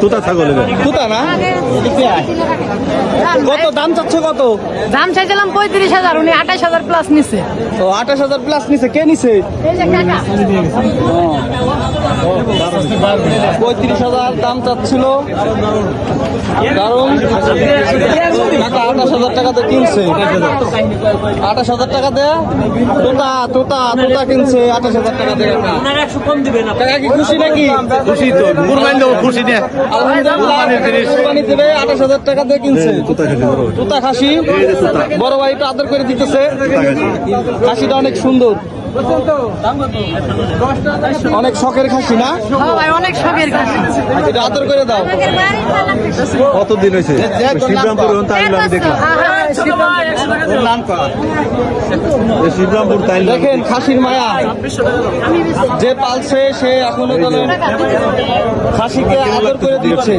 তুতা। ছাগল তুতা না? কত দাম চাচ্ছে কত? দাম চাইছিলাম পঁয়ত্রিশ হাজার উনি আঠাশ হাজার প্লাস নিছে। ও আঠাশ হাজার প্লাস নিছে। কে নিছে? এই যে কাকা। পঁয়ত্রিশ হাজার দাম চাচ্ছিল। কারণ টাকা আঠাশ হাজার টাকাতে কিনছে। আঠাশ হাজার টাকা দেয় তোতা তোতা তোতা কিনছে আঠাশ হাজার টাকা দেয়। টাকা কি খুশি নাকি? খুশি তো কুরবানি দেবো খুশি নিয়ে আলহামদুলিল্লাহ দেবে আঠাশ হাজার টাকা দিয়ে কিনছে। তুতা খাসি বড় ভাই। একটু আদর করে দিতেছে। খাসিটা অনেক সুন্দর। অনেক শখের খাসি না? হ্যাঁ অনেক শখের কাছে এটা আদর করে দাও। কতদিন হয়েছে? শিবরামপুর তাইলে আমি দেখলাম। এই শিবরামপুর। তাইলে দেখেন খাসির মায়া। যে পালছে সে এখনও খাসিকে আদর করে দিচ্ছে।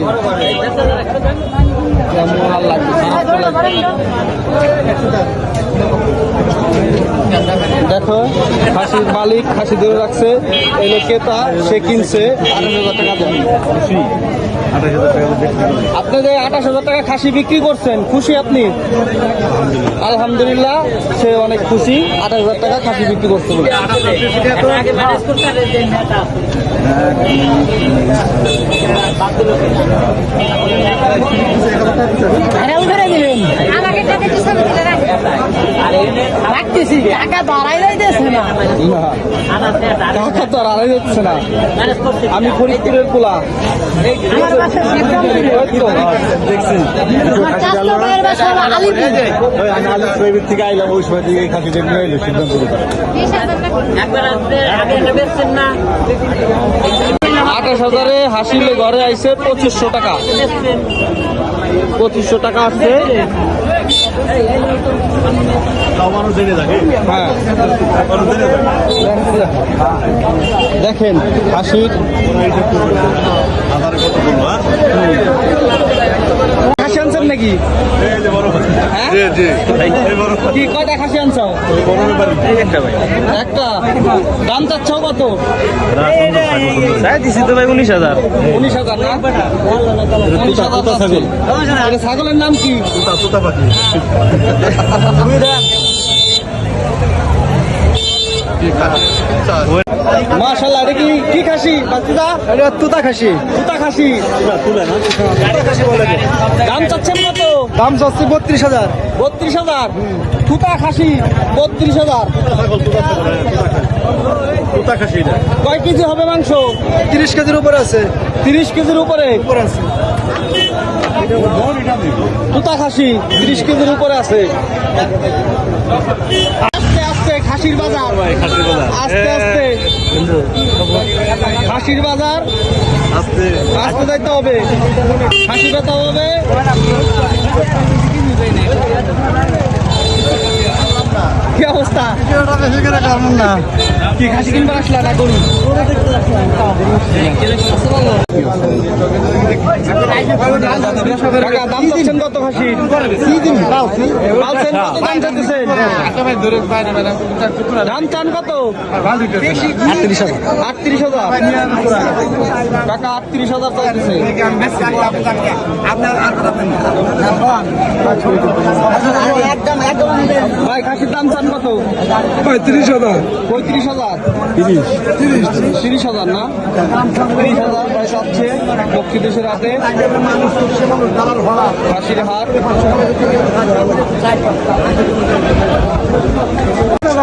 কেমন লাগছে দেখো খাসির মালিক খাসি ধরে রাখছে এলো ক্রেতা, সে কিনছে আঠাশ হাজার টাকা করলাম। আপনি যে আঠাশ হাজার টাকা খাসি বিক্রি করছেন, খুশি আপনি আলহামদুলিল্লাহ, সে অনেক খুশি, আঠাশ হাজার টাকা খাসি বিক্রি করতে বলে আমাকে টাকা দিছে রাখতেছি টাকা দাঁড়াই যাইতেছে না। না টাকা তো আড়াই যাচ্ছে না। আমি ফরিদপুরের পোলা। দেখছি থেকে আইলাম ওই সময় থেকে এলো আঠাশ হাজারে হাসিলে ঘরে আইছে পঁচিশশো টাকা। পঁচিশশো টাকা আছে হ্যাঁ। দেখেন হাসির আধারে কত বলব হ্যাঁ? খাসি আনছেন নাকি হ্যাঁ? কি কয়টা খাসি আনছো? ওই বড় ব্যাপার। একটা দাম চাচ্ছ কত? দিছি তো ভাই উনিশ হাজার। উনিশ হাজার না? উনিশ হাজার তুতা ছাগল। চাচ্ছেন। এটা ছাগলের নাম কি? তুতা তুতা পাখি। মাশাল্লাহ এটা কি কি খাসি বাচ্চা এটা তুতা খাসি। তুতা খাসি। তুলে না দাম চাচ্ছেন কত? দাম চাচ্ছি বত্রিশ হাজার। বত্রিশ হাজার? তুতা খাসি বত্রিশ হাজার। তুতা খাসি কয় কেজি হবে মাংস? তিরিশ কেজির উপরে আছে। তিরিশ কেজির উপরে? উপরে আছে। তুতা খাসি তিরিশ কেজির উপরে আছে। আস্তে আস্তে খাসির বাজার। আস্তে আস্তে। খাসির বাজার। আসতে। যাইতে হবে। খাসি পেতে হবে। কি খাসি কিনবার আসলা না করুন দাম চাচ্ছেন কত খাসি? দাম চান কত? আটত্রিশ হাজার। আটত্রিশ হাজার? কাকা আটত্রিশ হাজার চাইতেছে। ভাই খাসির দাম চান কত? পঁয়ত্রিশ হাজার। পঁয়ত্রিশ হাজার। তিরিশ। তিরিশ। হাজার না? তিরিশ হাজার প্রায় দক্ষিণ দেশের হাতে। খাসির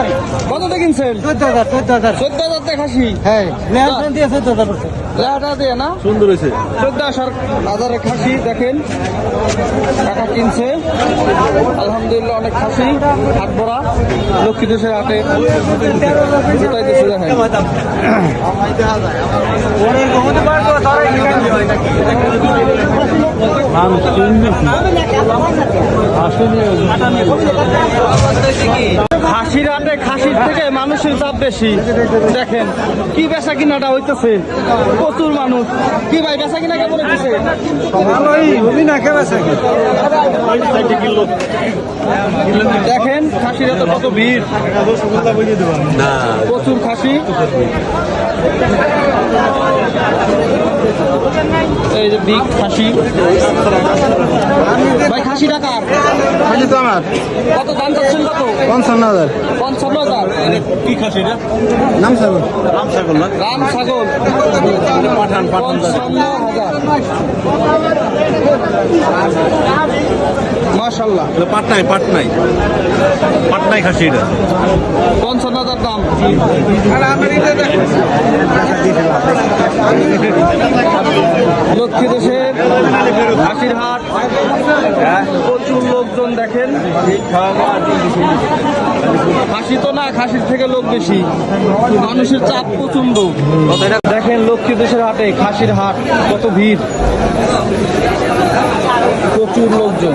হাট কততে কিনছেন? চোদ্দ হাজার চোদ্দ হাজার। চোদ্দ হাজার টাকা খাসি? হ্যাঁ লেহাটা দিয়ে চোদ্দ হাজার পড়ছে লেহাটা দিয়ে না? সুন্দর হয়েছে। চোদ্দ হাজারের খাসি দেখেন। টাকা কিনছে। আলহামদুলিল্লাহ অনেক খাসি। হাট ভরা। লক্ষ্মী দেশের হাটে যেটাই দেশে দেখেন। খাসির হাটে খাসির থেকে মানুষের চাপ বেশি। দেখেন কি বেচা কিনাটা হইতেছে? প্রচুর মানুষ। কি ভাই বেচা কিনা কেমন হইতেছে? দেখেন খাসির এত কত ভিড়। প্রচুর খাসি। এই যে বিগ খাসি। ভাই খাসি টাকার খালি তো আমার। কত দাম চাচ্ছেন কত? পঞ্চান্ন হাজার। পঞ্চান্ন হাজার? কি খাসি এটা নাম ছাগল। নাম ছাগল না? রাম ছাগল। পাঠান হাজার। মাশাল্লাহ পাটনাই পাটনাই পাটনাই খাসি এটা। পঞ্চান্ন হাজার দাম। লক্ষ্মী দেশের হাসির হাট প্রচুর লোকজন দেখেন। খাসি তো না, খাসির থেকে লোক বেশি। মানুষের চাপ প্রচণ্ড দেখেন লক্ষ্মী দেশের হাটে খাসির হাট, কত ভিড়। প্রচুর লোকজন।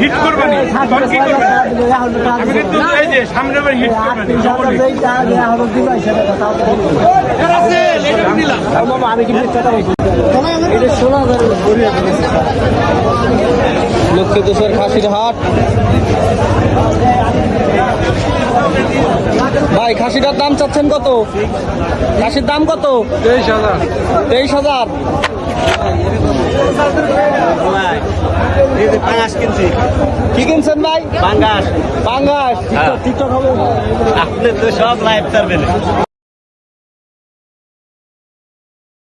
হিট তখন কি আমি কিন্তু এই যে সামনে বার হিট লক্ষ্মী দেশের খাসির হাট ভাই খাসিটার দাম চাচ্ছেন কত? খাসির দাম কত? তেইশ হাজার। তেইশ হাজার। পাঁচ কিনছি। কি কিনছেন ভাই? পাঙ্গাস পাঙ্গাস টিকটক হবে। আপনি তো সব লাইভ করবেন